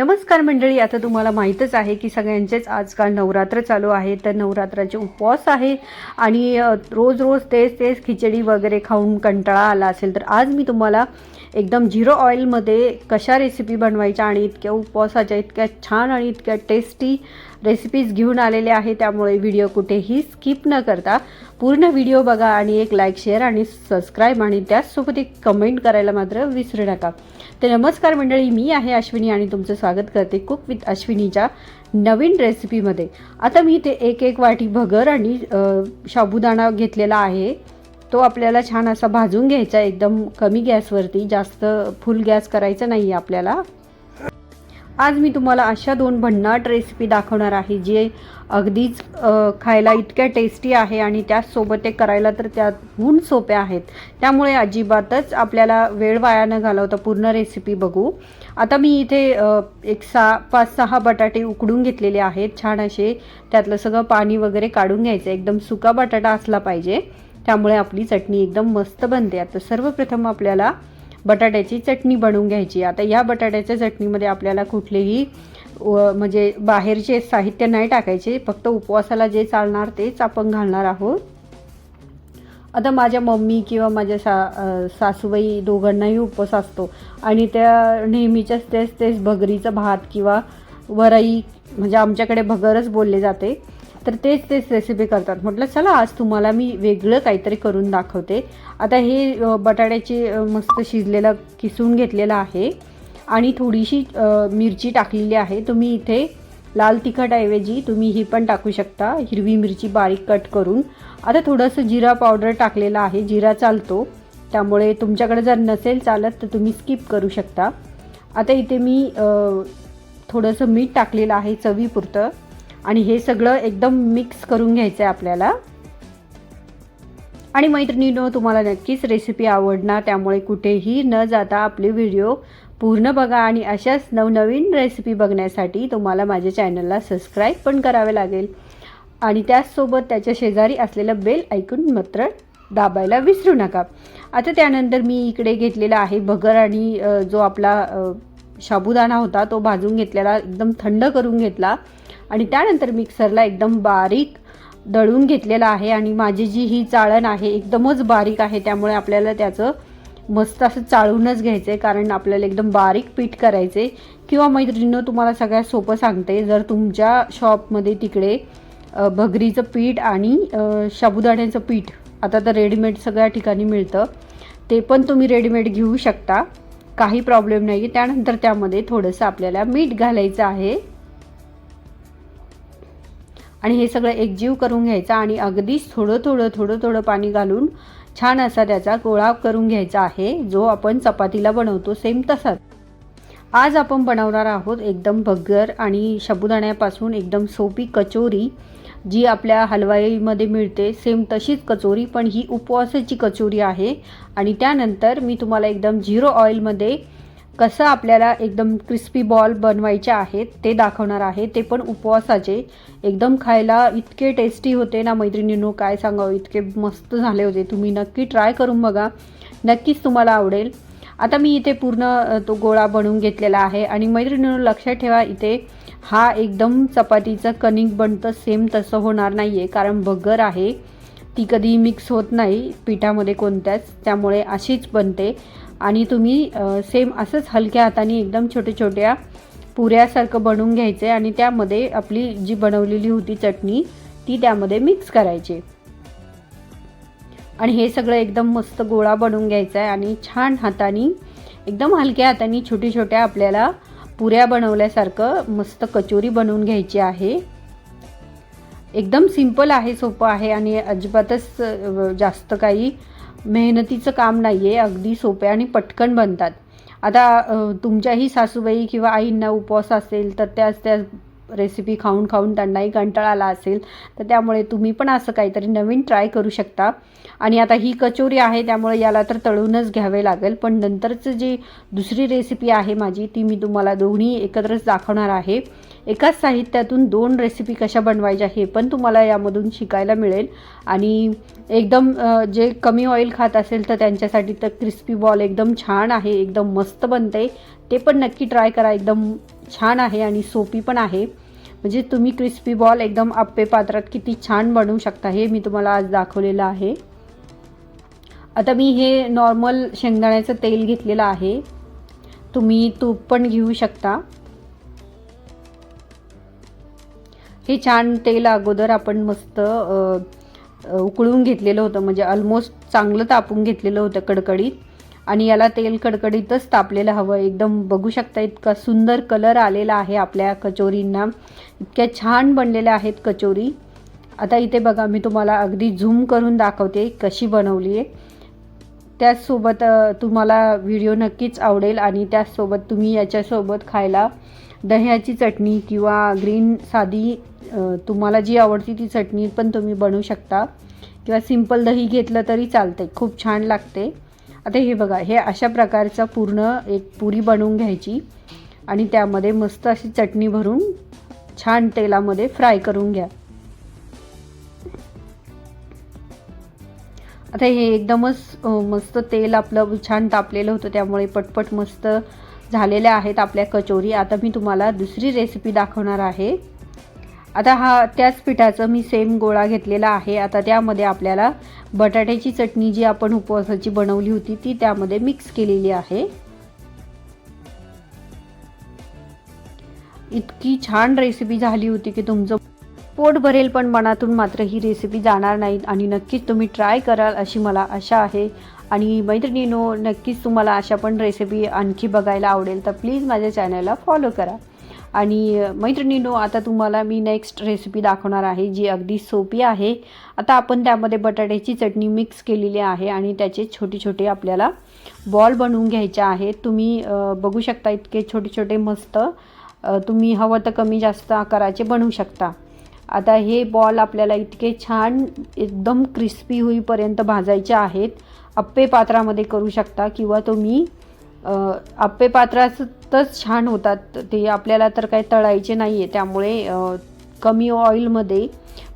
नमस्कार मंडळी आता तुम्हाला माहीतच आहे की सगळ्यांचेच आजकाल नवरात्र चालू आहे. तर नवरात्राचे उपवास आहे आणि रोज रोज तेच तेच खिचडी वगैरे खाऊन कंटाळा आला असेल तर आज मी तुम्हाला एकदम झिरो ऑइलमध्ये कशा रेसिपी बनवायच्या आणि इतक्या उपवासाच्या इतक्या छान आणि इतक्या टेस्टी रेसिपीज घेऊन आलेले आहे त्यामुळे व्हिडिओ कुठेही स्किप न करता पूर्ण व्हिडिओ बघा आणि एक लाईक शेअर आणि सबस्क्राईब आणि त्याचसोबत एक कमेंट करायला मात्र विसरू नका. तर नमस्कार मंडळी मी आहे अश्विनी आणि तुमचं स्वागत करते कुक विथ अश्विनीच्या नवीन रेसिपीमध्ये आता मी ते एक एक वाटी भगर आणि शाबुदाणा साबुदाणा घेतलेला आहे. तो आपल्याला छान असा भाजून घ्यायचा एकदम कमी गॅसवरती. जास्त फुल गॅस करायचा नाही आहे आपल्याला. आज मी तुम्हाला अशा दोन भन्नाट रेसिपी दाखवणार आहे जे अगदीच खायला इतक्या टेस्टी आहे आणि त्याचसोबत ते करायला तर त्याहून सोप्या आहेत. त्यामुळे अजिबातच आपल्याला वेळ वाया न घालवता पूर्ण रेसिपी बघू. आता मी इथे एक सहा पाच सहा बटाटे उकडून घेतलेले आहेत. छान असे त्यातलं सगळं पाणी वगैरे काढून घ्यायचं. एकदम सुका बटाटा असला पाहिजे. त्यामुळे आपली चटणी एकदम मस्त बनते. आता सर्वप्रथम आपल्याला बटाट्याची चटणी बनवून घ्यायची. आता या बटाट्याच्या चटणीमध्ये आपल्याला कुठलेही व- म्हणजे बाहेरचे साहित्य नाही टाकायचे फक्त उपवासाला जे चालणार तेच आपण घालणार आहोत. आता माझ्या मम्मी किंवा माझ्या सा सासूबाई दोघांनाही उपवास असतो. आणि त्या नेहमीच्याच तेच तेच भगरीचं भात किंवा वरई म्हणजे आमच्याकडे भगरच बोलले जाते. तर तेच तेच रेसिपी करतात. म्हटलं चला आज तुम्हाला मी वेगळं काहीतरी करून दाखवते. आता हे बटाट्याचे मस्त शिजलेलं किसून घेतलेलं आहे. आणि थोडीशी मिरची टाकलेली आहे. तुम्ही इथे लाल तिखटऐवजी तुम्ही ही पण टाकू शकता. हिरवी मिरची बारीक कट करून. आता थोडंसं जिरा पावडर टाकलेलं आहे. जिरा चालतो. त्यामुळे तुमच्याकडे जर नसेल चालत तर तुम्ही स्किप करू शकता. आता इथे मी थोडंसं मीठ टाकलेलं आहे चवीपुरतं. आणि हे सगळं एकदम मिक्स करून घ्यायचं आहे आपल्याला. आणि मैत्रिणीनो तुम्हाला नक्कीच रेसिपी आवडणार त्यामुळे कुठेही न जाता आपले व्हिडिओ पूर्ण बघा आणि अशाच नवनवीन रेसिपी बघण्यासाठी तुम्हाला माझ्या चॅनलला सबस्क्राईब पण करावे लागेल. आणि त्याचसोबत त्याच्या शेजारी असलेलं बेल ऐकून मात्र दाबायला विसरू नका. आता त्यानंतर मी इकडे घेतलेला आहे भगर आणि जो आपला साबुदाणा होता तो भाजून घेतलेला एकदम थंड करून घेतला. आणि त्यानंतर मिक्सरला एकदम बारीक दळून घेतलेला आहे. आणि माझी जी ही चाळण आहे एकदमच बारीक आहे. त्यामुळे आपल्याला त्याचं मस्त असं चाळूनच घ्यायचं आहे कारण आपल्याला एकदम बारीक पीठ करायचे किंवा मैत्रिणीनं तुम्हाला सगळ्यात सोपं सांगते जर तुमच्या शॉपमध्ये तिकडे भगरीचं पीठ आणि शाबुदाण्याचं साबुदाण्याचं पीठ आता तर रेडीमेड सगळ्या ठिकाणी मिळतं ते पण तुम्ही रेडीमेड घेऊ शकता. काही प्रॉब्लेम नाही त्यानंतर त्यामध्ये थोडंसं आपल्याला मीठ घालायचं आहे. आणि हे सगळं एकजीव करून घ्यायचं आणि अगदीच थोडं थोडं थोडं थोडं पाणी घालून छान असा त्याचा गोळा करून घ्यायचा आहे जो आपण चपातीला बनवतो सेम तसाच. आज आपण बनवणार आहोत एकदम भगर आणि साबुदाण्यापासून एकदम सोपी कचोरी. जी आपल्या हलवाईमध्ये मिळते सेम तशीच कचोरी पण ही उपवासाची कचोरी आहे. आणि त्यानंतर मी तुम्हाला एकदम झिरो ऑइलमध्ये कसं आपल्याला एकदम क्रिस्पी बॉल बनवायचे आहेत ते दाखवणार आहे. ते पण उपवासाचे. एकदम खायला इतके टेस्टी होते ना मैत्रिणींनो काय सांगावं इतके मस्त झाले होते. तुम्ही नक्की ट्राय करून बघा. नक्कीच तुम्हाला आवडेल. आता मी इथे पूर्ण तो गोळा बनवून घेतलेला आहे. आणि मैत्रिणींनो लक्षात ठेवा इथे हा एकदम चपातीचं कणिक बनतं सेम तसं होणार नाही आहे कारण बगर आहे ती कधी मिक्स होत नाही पिठामध्ये कोणत्याच. त्यामुळे अशीच बनते. आणि तुम्ही सेम असंच हलक्या हाताने एकदम छोट्या छोट्या पुऱ्यासारखं बनवून घ्यायचं आहे आणि त्यामध्ये आपली जी बनवलेली होती चटणी ती त्यामध्ये मिक्स करायची. आणि हे सगळं एकदम मस्त गोळा बनवून घ्यायचा आहे आणि छान हाताने एकदम हलक्या हाताने छोट्या छोट्या आपल्याला पुऱ्या बनवल्यासारखं मस्त कचोरी बनवून घ्यायची आहे. एकदम सिंपल आहे सोपं आहे आणि अजिबातच जास्त काही मेहनतीचं काम नाही आहे अगदी सोपे आणि पटकन बनतात. आता तुमच्याही सासूबाई किंवा आईंना उपवास असेल तर त्याच त्या रेसिपी खाऊन खाऊन त्यांनाही कंटाळा आला असेल तर त्यामुळे तुम्ही पण असं काहीतरी नवीन ट्राय करू शकता. आणि आता ही कचोरी आहे त्यामुळे याला तर तळूनच घ्यावे लागेल. पण नंतरचं जी दुसरी रेसिपी आहे माझी ती मी तुम्हाला दोन्ही एकत्रच दाखवणार आहे. एकाच साहित्यातून दोन रेसिपी कशा बनवायच्या हे पण तुम्हाला यामधून शिकायला मिळेल. आणि एकदम जे कमी ऑइल खात असेल तर त्यांच्यासाठी तर क्रिस्पी बॉल एकदम छान आहे एकदम मस्त बनते. ते पण नक्की ट्राय करा एकदम छान आहे आणि सोपी पण आहे. म्हणजे तुम्ही क्रिस्पी बॉल एकदम आप्पे पात्रात किती छान बनवू शकता हे मी तुम्हाला आज दाखवलेलं आहे. आता मी हे नॉर्मल शेंगदाण्याचं तेल घेतलेलं आहे. तुम्ही तूप पण घेऊ शकता. हे छान तेल अगोदर आपण मस्त उकळून घेतलेलं होतं. म्हणजे ऑलमोस्ट चांगलं तापून घेतलेलं होतं कडकडीत. आणि याला तेल कडकडीतच तापलेलं हवं. एकदम बघू शकता इतका सुंदर कलर आलेला आहे आपल्या कचोरींना. इतक्या छान बनलेल्या आहेत कचोरी. आता इथे बघा मी तुम्हाला अगदी झूम करून दाखवते कशी बनवली आहे त्याचसोबत तुम्हाला व्हिडिओ नक्कीच आवडेल आणि त्याचसोबत तुम्ही याच्यासोबत खायला दह्याची चटणी किंवा ग्रीन साधी तुम्हाला जी आवडती ती चटणी पण तुम्ही बनवू शकता. किंवा सिंपल दही घेतलं तरी चालते खूप छान लागते. आता हे बघा हे अशा प्रकारचं पूर्ण एक पुरी बनवून घ्यायची आणि त्यामध्ये मस्त अशी चटणी भरून छान तेलामध्ये फ्राय करून घ्या. आता हे एकदमच मस्त तेल आपलं छान तापलेलं होतं त्यामुळे पटपट मस्त झालेल्या आहेत आपल्या कचोरी. आता मी तुम्हाला दुसरी रेसिपी दाखवणार आहे. आता हा त्याच पिठाचं मी सेम गोळा घेतलेला आहे. आता त्यामध्ये आपल्याला बटाट्याची चटणी जी आपण उपवासाची बनवली होती ती त्यामध्ये मिक्स केलेली आहे. इतकी छान रेसिपी झाली होती की तुमचं पोट भरेल पण मनातून मात्र ही रेसिपी जाणार नाही आणि नक्कीच तुम्ही ट्राय कराल अशी मला आशा आहे. आणि मैत्रिणीनो नक्कीच तुम्हाला अशा पण रेसिपी आणखी बघायला आवडेल तर प्लीज माझ्या चॅनलला फॉलो करा. आणि मैत्रिणीनो आता तुम्हाला मी नेक्स्ट रेसिपी दाखवणार आहे जी अगदी सोपी आहे. आता आपण त्यामध्ये बटाट्याची चटणी मिक्स केलेली आहे आणि त्याचे छोटे छोटे आपल्याला बॉल बनवून घ्यायचे आहेत. तुम्ही बघू शकता इतके छोटे छोटे मस्त तुम्ही हवं तर कमी जास्त आकाराचे बनवू शकता. आता हे बॉल आपल्याला इतके छान एकदम क्रिस्पी होईपर्यंत भाजायचे आहेत. अप्पे पात्रामध्ये करू शकता किंवा तुम्ही अ, अप्पे पात्रातच छान होतात. ते आपल्याला तर काही तळायचे नाही आहे त्यामुळे कमी ऑइलमध्ये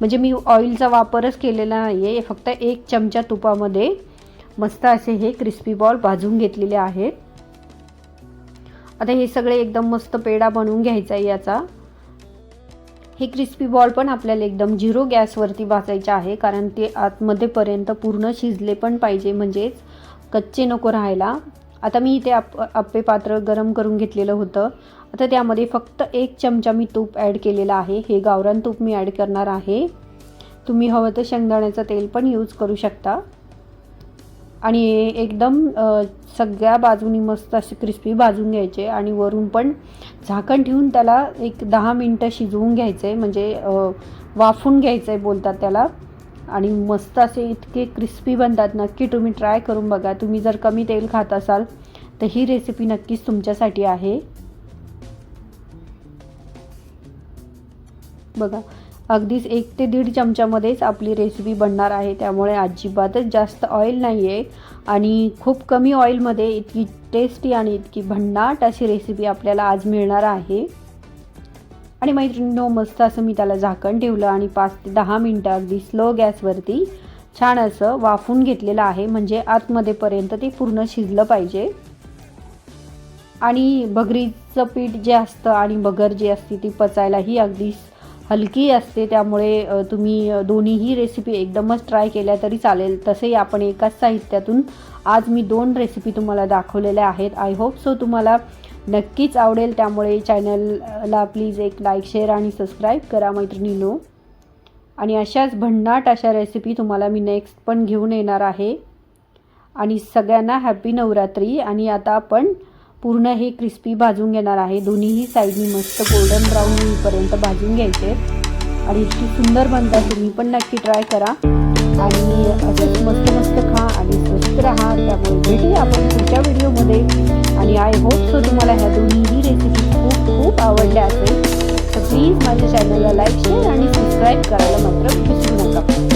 म्हणजे मी ऑइलचा वापरच केलेला नाही आहे फक्त एक चमचा तुपामध्ये मस्त असे हे क्रिस्पी बॉल भाजून घेतलेले आहेत. आता हे सगळे एकदम मस्त पेढा बनवून घ्यायचा आहे याचा. हे क्रिस्पी बॉल पण आपल्याला एकदम झिरो गॅसवरती भाजायचे आहे कारण ते आतमध्येपर्यंत पूर्ण शिजले पण पाहिजे म्हणजेच कच्चे नको राहायला. आता मी इथे आप आप्पे पात्र गरम करून घेतलेलं होतं. आता त्यामध्ये फक्त एक चमचा मी तूप ॲड केलेलं आहे. हे गावरान तूप मी ॲड करणार आहे. तुम्ही हवं तर शेंगदाण्याचं तेल पण यूज करू शकता. आणि एकदम सगळ्या बाजूनी मस्त असे क्रिस्पी भाजून घ्यायचे आणि वरून पण झाकण ठेवून त्याला एक दहा मिनटं शिजवून घ्यायचं आहे म्हणजे वाफून घ्यायचं आहे बोलतात त्याला. आणि मस्त असे इतके क्रिस्पी बनतात नक्की तुम्ही ट्राय करून बघा. तुम्ही जर कमी तेल खात असाल तर ही रेसिपी नक्कीच तुमच्यासाठी आहे. बघा अगदीच एक ते दीड चमच्यामध्येच आपली रेसिपी बनणार आहे. त्यामुळे अजिबातच जास्त ऑइल नाही आहे आणि खूप कमी ऑइलमध्ये इतकी टेस्टी आणि इतकी भन्नाट अशी रेसिपी आपल्याला आज मिळणार आहे. आणि मैत्रिणींनो मस्त असं मी त्याला झाकण ठेवलं आणि पाच ते दहा मिनटं अगदी स्लो गॅसवरती छान असं वाफून घेतलेलं आहे. म्हणजे आतमध्येपर्यंत ते पूर्ण शिजलं पाहिजे. आणि बगरीचं पीठ जे असतं आणि बगर जी असते ती पचायलाही अगदी हलकी असते त्यामुळे तुम्ही दोन्हीही रेसिपी एकदमच ट्राय केल्या तरी चालेल. तसेही आपण एकाच साहित्यातून आज मी दोन रेसिपी तुम्हाला दाखवलेल्या आहेत. आय होप सो तुम्हाला नक्कीच आवडेल. त्यामुळे चॅनलला प्लीज एक लाईक शेअर आणि सबस्क्राईब करा मैत्रिणीनो. आणि अशाच भन्नाट अशा रेसिपी तुम्हाला मी नेक्स्ट पण घेऊन येणार आहे. आणि सगळ्यांना हॅपी नवरात्री. आणि आता आपण पूर्ण हे क्रिस्पी भाजून घेणार आहे. दोन्हीही साईडनी मस्त गोल्डन ब्राऊन होईपर्यंत भाजून घ्यायचे. आणि इतकी सुंदर बनतात. तुम्ही पण नक्की ट्राय करा. आणि असंच मस्त मस्त खा आणि स्वस्त राहा. त्यामुळे भेटूया आपण पुढच्या व्हिडिओमध्ये आणि आय होप सो तुम्हाला ह्या दोन्हीही रेसिपी खूप खूप आवडल्या असेल. तर प्लीज माझ्या चॅनलला लाईक शेअर आणि सबस्क्राईब करायला नका.